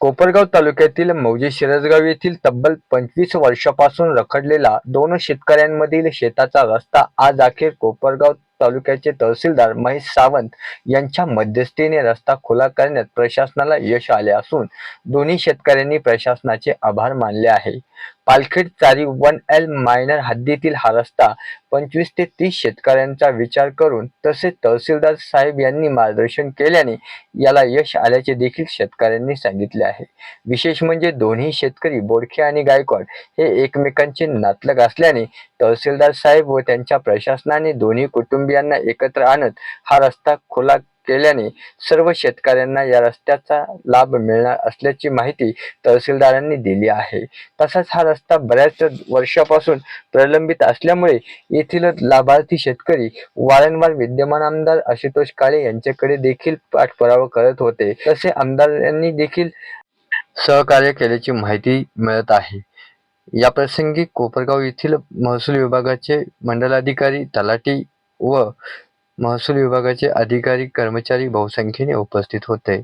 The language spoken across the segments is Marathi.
कोपरगाव तालुक्यातील मौजे शिरसगाव येथील तब्बल पंचवीस वर्षापासून रखडलेला दोन शेतकऱ्यांमधील शेताचा रस्ता आज अखेर कोपरगाव तालुक्याचे तहसीलदार महेश सावंत यांच्या मध्यस्थीने रस्ता खुला करण्यात प्रशासनाला यश आले असून दोन्ही शेतकऱ्यांनी प्रशासनाचे आभार मानले आहे. पालखेड चारी वन एल मायनर हद्दीतील हा रस्ता पंचवीस ते तीस शेतकऱ्यांचा विचार करून तसेच तहसीलदार साहेब यांनी मार्गदर्शन केल्याने याला यश आल्याचे देखील शेतकऱ्यांनी सांगितले आहे. विशेष म्हणजे दोन्ही शेतकरी बोडखे आणि गायकवाड हे एकमेकांचे नातलग असल्याने तहसीलदार साहेब व त्यांच्या प्रशासनाने दोन्ही कुटुंबियांना एकत्र आणत हा रस्ता खुला केल्याने सर्व शेतकऱ्यांना या रस्त्याचा लाभ मिळणार असल्याची माहिती तहसीलदारांनी दिली आहे. तसाच हा रस्ता बऱ्याच वर्षापासून प्रलंबित असल्यामुळे येथील लाभार्थी शेतकरी वारंवार विद्यमान आमदार आशुतोष काळे यांच्याकडे देखील पाठपुरावा करत होते. तसे आमदारांनी देखील सहकार्य केल्याची माहिती मिळत आहे. या प्रसंगी कोपरगाव येथील महसूल विभागाचे मंडलाधिकारी तलाठी व महसूल विभागाचे अधिकारी कर्मचारी बहुसंख्येने उपस्थित होते.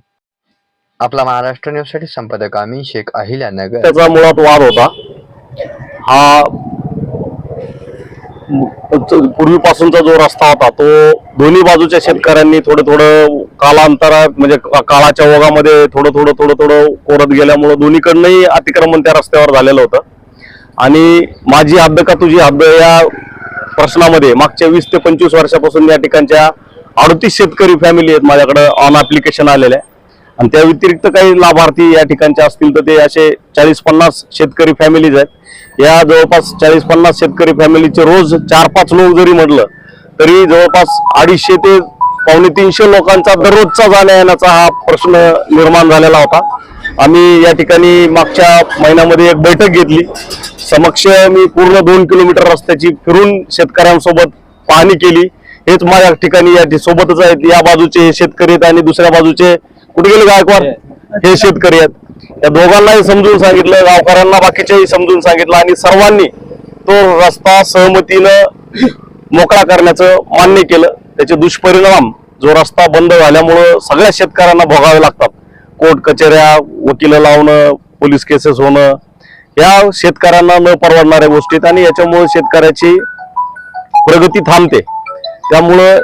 आपला महाराष्ट्र न्यूजसाठी संपादक आम्ही शेख अहिल्या नगर. त्याचा मुळात वाद होता. हा पूर्वीपासूनचा जो रस्ता होता तो दोन्ही बाजूच्या शेतकऱ्यांनी थोडं थोडं कालांतरात म्हणजे काळाच्या ओघामध्ये थोडं थोडं थोडं थोडं कोरत गेल्यामुळं दोन्हीकडनंही अतिक्रमण त्या रस्त्यावर झालेलं होतं. आणि माझी हद्द का तुझी हद्द या प्रश्नामध्ये मागच्या वीस ते पंचवीस वर्षापासून या ठिकाणच्या अडतीस शेतकरी फॅमिली आहेत माझ्याकडे ऑन ॲप्लिकेशन आलेल्या आणि त्या व्यतिरिक्त काही लाभार्थी या ठिकाणचे असतील तर ते असे चाळीस पन्नास शेतकरी फॅमिलीज आहेत. या जवळपास चाळीस पन्नास शेतकरी फॅमिलीचे रोज चार पाच लोक जरी म्हटलं तरी जवळपास अडीचशे ते पावणे तीनशे लोकांचा दररोजचा जाण्या येण्याचा हा प्रश्न निर्माण झालेला होता. आम्ही या ठिकाणी मागच्या महिन्यामध्ये एक बैठक घेतली. समक्ष मी पूर्ण दोन किलोमीटर रस्त्याची फिरून शेतकऱ्यांसोबत पाहणी केली. हेच माझ्या ठिकाणी या सोबतच आहेत. या बाजूचे शेतकरी आहेत आणि दुसऱ्या बाजूचे कुठे गेले गायकवाड? हे शेतकरी आहेत. या दोघांनाही समजून सांगितलं गावकऱ्यांना बाकीच्याही समजून सांगितलं आणि सर्वांनी तो रस्ता सहमतीनं मोकळा करण्याचं मान्य केलं. त्याचे दुष्परिणाम जो रस्ता बंद झाल्यामुळं सगळ्या शेतकऱ्यांना भोगावे लागतात. कोर्ट कचेऱ्या वकील लावणं पोलीस केसेस होणं या शेतकऱ्यांना न परवडणाऱ्या गोष्टीत आणि याच्यामुळे शेतकऱ्याची प्रगती थांबते. त्यामुळं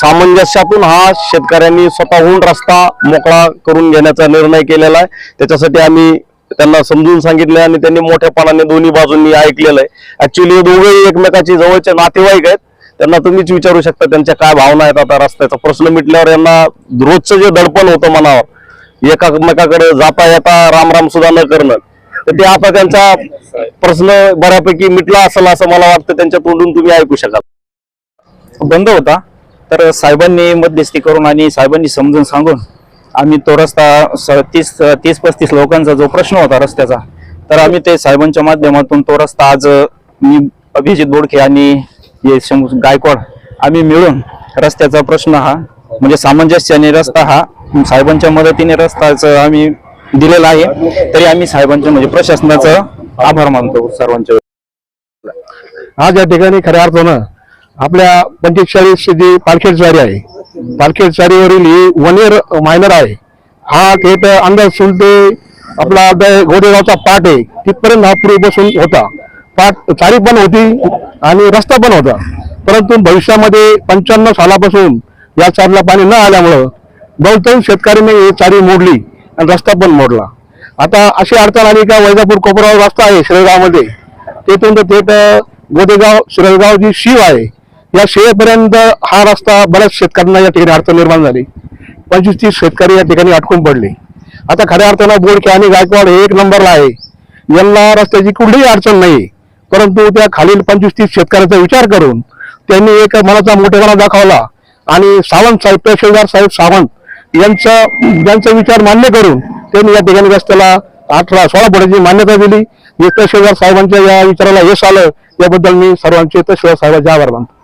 सामंजस्यातून हा शेतकऱ्यांनी स्वतःहून रस्ता मोकळा करून घेण्याचा निर्णय केलेला आहे. त्याच्यासाठी आम्ही त्यांना समजून सांगितलं आणि त्यांनी मोठ्यापणाने दोन्ही बाजूंनी ऐकलेलं आहे ऍक्च्युली दोघेही एकमेकाचे जवळचे नातेवाईक आहेत. त्यांना तुम्हीच विचारू शकता त्यांच्या काय भावना आहेत आता रस्त्याचा. प्रश्न मिटल्यावर यांना रोजचं जे दडपण होतं मनावर एकामेकाकडे जाता येता रामराम सुद्धा न करणं. तर ते आता त्यांचा प्रश्न बऱ्यापैकी मिटला असेल असं मला वाटतं. त्यांच्या तोंडून तुम्ही ऐकू शकाल. बंद होता. तर साहेबांनी मध्यस्थी करून आणि साहेबांनी समजून सांगून आम्ही तो रस्ता स- तीस तीस पस्तीस लोकांचा जो प्रश्न होता रस्त्याचा तर आम्ही ते साहेबांच्या माध्यमातून तो रस्ता आज मी अभिजित बोडखे आणि गायकवाड आम्ही मिळून रस्त्याचा प्रश्न हा म्हणजे सामंजस्याने रस्ता हा साहेबांच्या मदतीने रस्ताच आम्ही दिलेला आहे. तरी आम्ही साहेबांच्या म्हणजे प्रशासनाचं आभार मानतो सर्वांच्या आज या ठिकाणी खऱ्या अर्थानं आपल्या पंचेचाळीस जी पालखेड चारी आहे. पालखेड चारीवरील ही वन इयर मायनर आहे. हा थेट अंदाज सुलते आपला आता गोदेगावचा आहे. तिथपर्यंत हा पूर्वीपासून होता. पाट चारी पण होती आणि रस्ता पण होता. परंतु भविष्यामध्ये पंच्याण्णव सालापासून या चारला पाणी न आल्यामुळं बहुतांश शेतकऱ्यांनी ही चारी मोडली आणि रस्ता पण मोडला. आता अशी अडचण आली का वैजापूर कोपरावर रस्ता आहे शिरगावमध्ये. तेथून तर थेट गोदेगाव शिरगाव जी शिव आहे. या शिवेपर्यंत हा रस्ता बऱ्याच शेतकऱ्यांना या ठिकाणी अडचण निर्माण झाली. पंचवीस तीस शेतकरी या ठिकाणी अटकून पडले. आता खऱ्या अर्थानं बोडके आणि गायकवाड हे एक नंबरला आहे. यांना रस्त्याची कुठलीही अडचण नाही. परंतु त्या खालील पंचवीस तीस शेतकऱ्याचा विचार करून त्यांनी एक मनाचा मोठेपणा दाखवला. आणि सावंत साहेब तहसीलदार साहेब सावंत यांचा यांचा विचार मान्य करून त्यांनी या ठिकाणी रस्त्याला अठरा सोळा फुटाची मान्यता दिली. तहसीलदार साहेबांच्या या विचाराला यश आलं. याबद्दल मी सर्वांचे तहसीलदार साहेबांचे आभार मानतो.